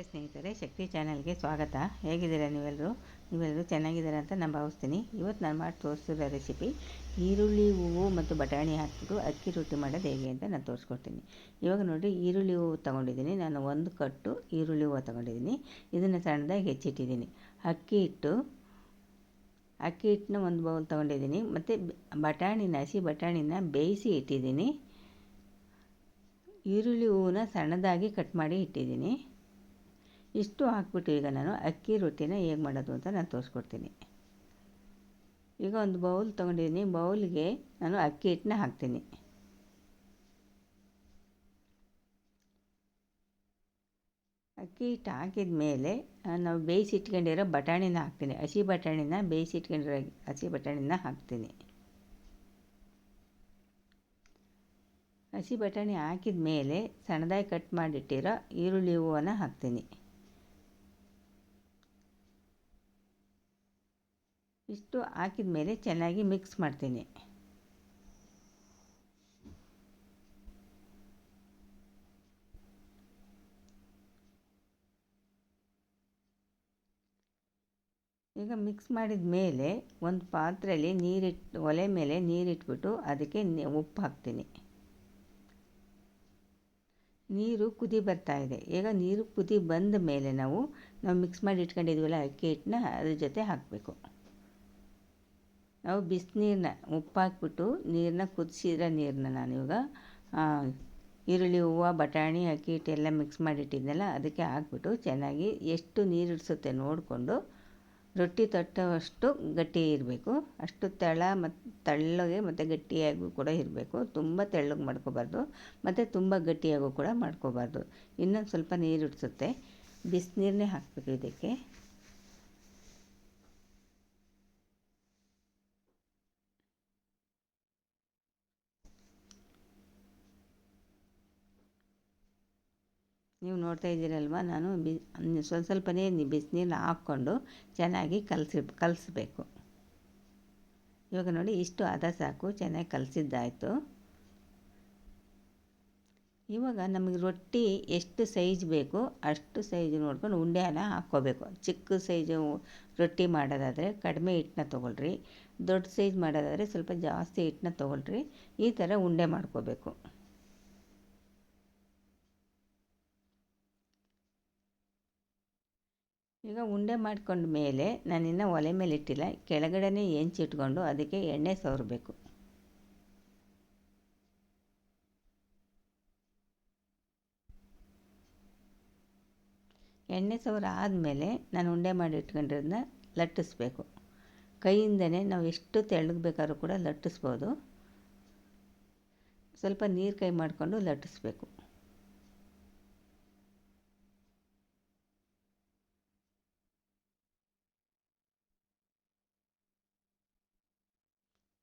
ನಮಸ್ತೆ ಸ್ನೇಹಿತರೆ, ಶಕ್ತಿ ಚಾನಲ್ಗೆ ಸ್ವಾಗತ. ಹೇಗಿದ್ದೀರಾ ನೀವೆಲ್ಲರೂ ನೀವೆಲ್ಲರೂ ಚೆನ್ನಾಗಿದ್ದೀರಾ ಅಂತ ನಾನು ಭಾವಿಸ್ತೀನಿ. ಇವತ್ತು ನಾನು ಮಾಡಿ ತೋರಿಸಿರೋ ರೆಸಿಪಿ, ಈರುಳ್ಳಿ, ಹೂವು ಮತ್ತು ಬಟಾಣಿ ಹಾಕಿಬಿಟ್ಟು ಅಕ್ಕಿ ರೊಟ್ಟಿ ಮಾಡೋದು ಹೇಗೆ ಅಂತ ನಾನು ತೋರಿಸ್ಕೊಡ್ತೀನಿ. ಇವಾಗ ನೋಡಿ ಈರುಳ್ಳಿ ಹೂವು ತೊಗೊಂಡಿದ್ದೀನಿ. ನಾನು ಒಂದು ಕಟ್ಟು ಈರುಳ್ಳಿ ಹೂವು ತೊಗೊಂಡಿದ್ದೀನಿ. ಇದನ್ನು ಸಣ್ಣದಾಗಿ ಹೆಚ್ಚಿಟ್ಟಿದ್ದೀನಿ. ಅಕ್ಕಿ ಹಿಟ್ಟು, ಅಕ್ಕಿ ಹಿಟ್ಟನ್ನ ಒಂದು ಬೌಲ್ ತೊಗೊಂಡಿದ್ದೀನಿ. ಮತ್ತು ಬಟಾಣಿನ ಹಸಿ ಬಟಾಣಿನ ಬೇಯಿಸಿ ಇಟ್ಟಿದ್ದೀನಿ. ಈರುಳ್ಳಿ ಹೂವನ್ನ ಸಣ್ಣದಾಗಿ ಕಟ್ ಮಾಡಿ ಇಟ್ಟಿದ್ದೀನಿ. ಇಷ್ಟು ಹಾಕ್ಬಿಟ್ಟು ಈಗ ನಾನು ಅಕ್ಕಿ ರೊಟ್ಟಿನ ಹೇಗೆ ಮಾಡೋದು ಅಂತ ನಾನು ತೋರಿಸ್ಕೊಡ್ತೀನಿ. ಈಗ ಒಂದು ಬೌಲ್ ತೊಗೊಂಡಿದ್ದೀನಿ. ಬೌಲ್ಗೆ ನಾನು ಅಕ್ಕಿ ಹಿಟ್ಟನ್ನ ಹಾಕ್ತೀನಿ. ಅಕ್ಕಿ ಹಿಟ್ಟು ಹಾಕಿದ ಮೇಲೆ ನಾವು ಬೇಯಿಸಿ ಇಟ್ಕೊಂಡಿರೋ ಬಟಾಣಿನ ಹಾಕ್ತೀನಿ. ಹಸಿ ಬಟಾಣಿನ ಬೇಯಿಸಿ ಇಟ್ಕೊಂಡಿರೋ ಹಸಿ ಬಟಾಣಿನ ಹಾಕ್ತೀನಿ. ಹಸಿ ಬಟಾಣಿ ಹಾಕಿದ ಮೇಲೆ ಸಣ್ಣದಾಗಿ ಕಟ್ ಮಾಡಿಟ್ಟಿರೋ ಈರುಳ್ಳಿ ಹೂವನ್ನು ಹಾಕ್ತೀನಿ. ಇಷ್ಟು ಹಾಕಿದ ಮೇಲೆ ಚೆನ್ನಾಗಿ ಮಿಕ್ಸ್ ಮಾಡ್ತೀನಿ. ಈಗ ಮಿಕ್ಸ್ ಮಾಡಿದ ಮೇಲೆ ಒಂದು ಪಾತ್ರೆಯಲ್ಲಿ ನೀರಿಟ್ಟು ಒಲೆ ಮೇಲೆ ನೀರಿಟ್ಬಿಟ್ಟು ಅದಕ್ಕೆ ಉಪ್ಪು ಹಾಕ್ತೀನಿ. ನೀರು ಕುದಿ ಬರ್ತಾ ಇದೆ. ಈಗ ನೀರು ಕುದಿ ಬಂದ ಮೇಲೆ ನಾವು ನಾವು ಮಿಕ್ಸ್ ಮಾಡಿ ಇಟ್ಕೊಂಡಿದ್ವಲ್ಲ ಅಕ್ಕಿ ಹಿಟ್ಟನ್ನ ಅದ್ರ ಜೊತೆ ಹಾಕಬೇಕು. ನಾವು ಬಿಸಿನೀರನ್ನ ಉಪ್ಪು ಹಾಕ್ಬಿಟ್ಟು ನೀರನ್ನ ಕುದಿಸಿರೋ ನೀರನ್ನ ನಾನು ಇವಾಗ ಈರುಳ್ಳಿ, ಹೂವು, ಬಟಾಣಿ, ಅಕ್ಕಿ ಹಿಟ್ಟೆಲ್ಲ ಮಿಕ್ಸ್ ಮಾಡಿಟ್ಟಿದ್ದೆನಲ್ಲ ಅದಕ್ಕೆ ಹಾಕ್ಬಿಟ್ಟು ಚೆನ್ನಾಗಿ ಎಷ್ಟು ನೀರು ಇಡಿಸುತ್ತೆ ನೋಡಿಕೊಂಡು ರೊಟ್ಟಿ ತಟ್ಟುವಷ್ಟು ಗಟ್ಟಿ ಇರಬೇಕು. ಅಷ್ಟು ತೆಳ ಮತ್ತು ತೆಳ್ಳಗೆ ಮತ್ತು ಗಟ್ಟಿಯಾಗೂ ಕೂಡ ಇರಬೇಕು. ತುಂಬ ತೆಳ್ಳಗೆ ಮಾಡ್ಕೋಬಾರ್ದು. ಮತ್ತು ತುಂಬ ಗಟ್ಟಿಯಾಗೂ ಕೂಡ ಮಾಡ್ಕೋಬಾರ್ದು. ಇನ್ನೊಂದು ಸ್ವಲ್ಪ ನೀರು ಇಡಿಸುತ್ತೆ ಬಿಸಿನೀರನ್ನೇ ಹಾಕಬೇಕು ಇದಕ್ಕೆ. ನೀವು ನೋಡ್ತಾ ಇದ್ದೀರಲ್ವ, ನಾನು ಬಿ ಸ್ವಲ್ಪ ಸ್ವಲ್ಪನೇ ಬಿಸಿನೀರನ್ನ ಹಾಕ್ಕೊಂಡು ಚೆನ್ನಾಗಿ ಕಲಸಿ, ಕಲಿಸ್ಬೇಕು. ಇವಾಗ ನೋಡಿ ಇಷ್ಟು ಅದ ಸಾಕು, ಚೆನ್ನಾಗಿ ಕಲಸಿದ್ದಾಯಿತು. ಇವಾಗ ನಮಗೆ ರೊಟ್ಟಿ ಎಷ್ಟು ಸೈಜ್ ಬೇಕು, ಅಷ್ಟು ಸೈಜ್ ನೋಡ್ಕೊಂಡು ಉಂಡೆನ ಹಾಕ್ಕೋಬೇಕು. ಚಿಕ್ಕ ಸೈಜು ರೊಟ್ಟಿ ಮಾಡೋದಾದರೆ ಕಡಿಮೆ ಹಿಟ್ಟನ್ನ ತೊಗೊಳ್ರಿ, ದೊಡ್ಡ ಸೈಜ್ ಮಾಡೋದಾದರೆ ಸ್ವಲ್ಪ ಜಾಸ್ತಿ ಹಿಟ್ಟನ್ನ ತೊಗೊಳ್ರಿ, ಈ ಥರ ಉಂಡೆ ಮಾಡ್ಕೋಬೇಕು. ಈಗ ಉಂಡೆ ಮಾಡ್ಕೊಂಡ ಮೇಲೆ ನಾನಿನ್ನು ಒಲೆ ಮೇಲೆ ಇಟ್ಟಿಲ್ಲ. ಕೆಳಗಡೆನೇ ಹೆಂಚಿಟ್ಕೊಂಡು ಅದಕ್ಕೆ ಎಣ್ಣೆ ಸವರಬೇಕು. ಎಣ್ಣೆ ಸವರ ಆದಮೇಲೆ ನಾನು ಉಂಡೆ ಮಾಡಿ ಇಟ್ಕೊಂಡಿರೋದನ್ನ ಲಟ್ಟಿಸ್ಬೇಕು. ಕೈಯಿಂದನೇ ನಾವು ಎಷ್ಟು ತೆಳ್ಳಗೆ ಕೂಡ ಲಟ್ಟಿಸ್ಬೋದು. ಸ್ವಲ್ಪ ನೀರು ಕೈ ಮಾಡಿಕೊಂಡು ಲಟ್ಟಿಸ್ಬೇಕು.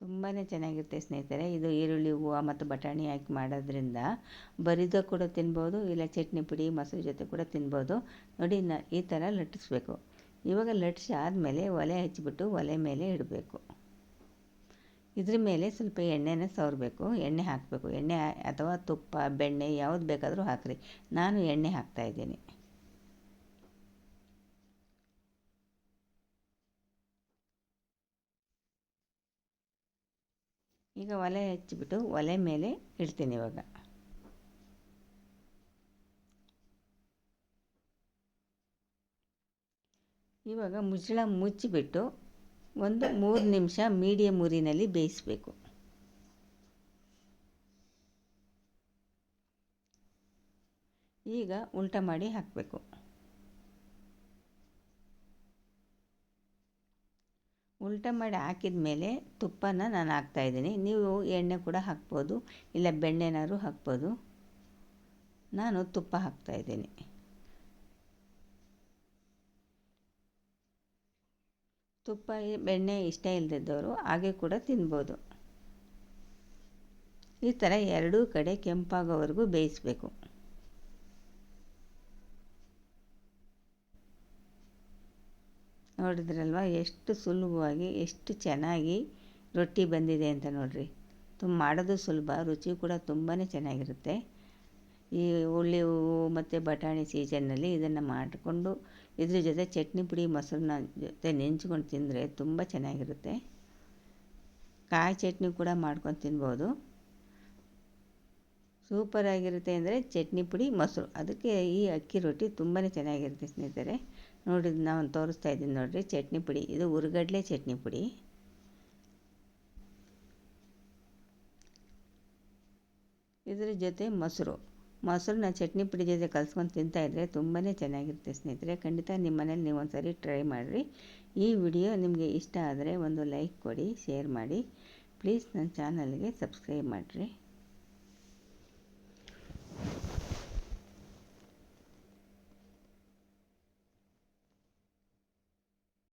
ತುಂಬಾ ಚೆನ್ನಾಗಿರುತ್ತೆ ಸ್ನೇಹಿತರೆ. ಇದು ಈರುಳ್ಳಿ, ಹೂವು ಮತ್ತು ಬಟಾಣಿ ಹಾಕಿ ಮಾಡೋದ್ರಿಂದ ಬರಿದ ಕೂಡ ತಿನ್ಬೋದು, ಇಲ್ಲ ಚಟ್ನಿ ಪುಡಿ ಮೊಸರು ಜೊತೆ ಕೂಡ ತಿನ್ಬೋದು. ನೋಡಿ, ನ ಈ ಥರ ಲಟ್ಟಿಸ್ಬೇಕು. ಇವಾಗ ಲಟ್ಟಿಸಿ ಆದಮೇಲೆ ಒಲೆ ಹಚ್ಚಿಬಿಟ್ಟು ಒಲೆ ಮೇಲೆ ಇಡಬೇಕು. ಇದ್ರ ಮೇಲೆ ಸ್ವಲ್ಪ ಎಣ್ಣೆನ ಸವರಬೇಕು. ಎಣ್ಣೆ ಹಾಕಬೇಕು. ಎಣ್ಣೆ, ಅಥವಾ ತುಪ್ಪ, ಬೆಣ್ಣೆ ಯಾವುದು ಬೇಕಾದರೂ ಹಾಕಿರಿ. ನಾನು ಎಣ್ಣೆ ಹಾಕ್ತಾಯಿದ್ದೀನಿ ಈಗ ಒಲೆ ಹಚ್ಚಿಬಿಟ್ಟು ಒಲೆ ಮೇಲೆ ಇಡ್ತೀನಿ ಇವಾಗ. ಇವಾಗ ಮುಚ್ಚಳ ಮುಚ್ಚಿಬಿಟ್ಟು ಒಂದು ಮೂರು ನಿಮಿಷ ಮೀಡಿಯಮ್ ಊರಿನಲ್ಲಿ ಬೇಯಿಸಬೇಕು. ಈಗ ಉಲ್ಟ ಮಾಡಿ ಹಾಕಬೇಕು. ಉಲ್ಟ ಮಾಡಿ ಹಾಕಿದ ಮೇಲೆ ತುಪ್ಪನ ನಾನು ಹಾಕ್ತಾಯಿದ್ದೀನಿ ನೀವು ಎಣ್ಣೆ ಕೂಡ ಹಾಕ್ಬೋದು, ಇಲ್ಲ ಬೆಣ್ಣೆನಾದ್ರು ಹಾಕ್ಬೋದು. ನಾನು ತುಪ್ಪ ಹಾಕ್ತಾಯಿದ್ದೀನಿ ತುಪ್ಪ, ಬೆಣ್ಣೆ ಇಷ್ಟ ಇಲ್ಲದಿದ್ದವರು ಹಾಗೆ ಕೂಡ ತಿನ್ಬೋದು. ಈ ಥರ ಎರಡೂ ಕಡೆ ಕೆಂಪಾಗೋವರೆಗೂ ಬೇಯಿಸಬೇಕು. ನೋಡಿದ್ರಲ್ವ, ಎಷ್ಟು ಸುಲಭವಾಗಿ, ಎಷ್ಟು ಚೆನ್ನಾಗಿ ರೊಟ್ಟಿ ಬಂದಿದೆ ಅಂತ ನೋಡಿರಿ. ತುಂಬ ಮಾಡೋದು ಸುಲಭ, ರುಚಿ ಕೂಡ ತುಂಬಾ ಚೆನ್ನಾಗಿರುತ್ತೆ. ಈ ಹುಳಿ ಹೂವು ಮತ್ತು ಬಟಾಣಿ ಸೀಸನ್ನಲ್ಲಿ ಇದನ್ನು ಮಾಡಿಕೊಂಡು ಇದ್ರ ಜೊತೆ ಚಟ್ನಿ ಪುಡಿ, ಮೊಸರನ್ನ ಜೊತೆ ನೆಂಚ್ಕೊಂಡು ತಿಂದರೆ ತುಂಬ ಚೆನ್ನಾಗಿರುತ್ತೆ. ಕಾಯಿ ಚಟ್ನಿ ಕೂಡ ಮಾಡ್ಕೊಂಡು ತಿನ್ಬೋದು. ಸೂಪರಾಗಿರುತ್ತೆ ಅಂದರೆ ಚಟ್ನಿ ಪುಡಿ, ಮೊಸರು. ಅದಕ್ಕೆ ಈ ಅಕ್ಕಿ ರೊಟ್ಟಿ ತುಂಬಾ ಚೆನ್ನಾಗಿರುತ್ತೆ ಸ್ನೇಹಿತರೆ. ನೋಡಿ ನಾನು ತೋರಿಸ್ತಾ ಇದ್ದೀನಿ ನೋಡಿರಿ, ಚಟ್ನಿ ಪುಡಿ. ಇದು ಉರ್ಗಡ್ಲೆ ಚಟ್ನಿ ಪುಡಿ. ಇದರ ಜೊತೆ ಮೊಸರು. ಮೊಸರನ್ನ ಚಟ್ನಿ ಪುಡಿ ಜೊತೆ ಕಲ್ಸ್ಕೊಂಡು ತಿಂತಾಯಿದ್ರೆ ತುಂಬಾ ಚೆನ್ನಾಗಿರುತ್ತೆ ಸ್ನೇಹಿತರೆ. ಖಂಡಿತ ನಿಮ್ಮ ಮನೇಲಿ ನೀವು ಒಂದು ಸರಿ ಟ್ರೈ ಮಾಡಿರಿ. ಈ ವಿಡಿಯೋ ನಿಮಗೆ ಇಷ್ಟ ಆದರೆ ಒಂದು ಲೈಕ್ ಕೊಡಿ, ಶೇರ್ ಮಾಡಿ. ಪ್ಲೀಸ್ ನನ್ನ ಚಾನಲ್ಗೆ ಸಬ್ಸ್ಕ್ರೈಬ್ ಮಾಡಿರಿ.